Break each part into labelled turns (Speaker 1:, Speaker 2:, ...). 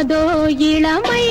Speaker 1: కాదో ఇళమై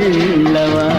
Speaker 2: పల్లవా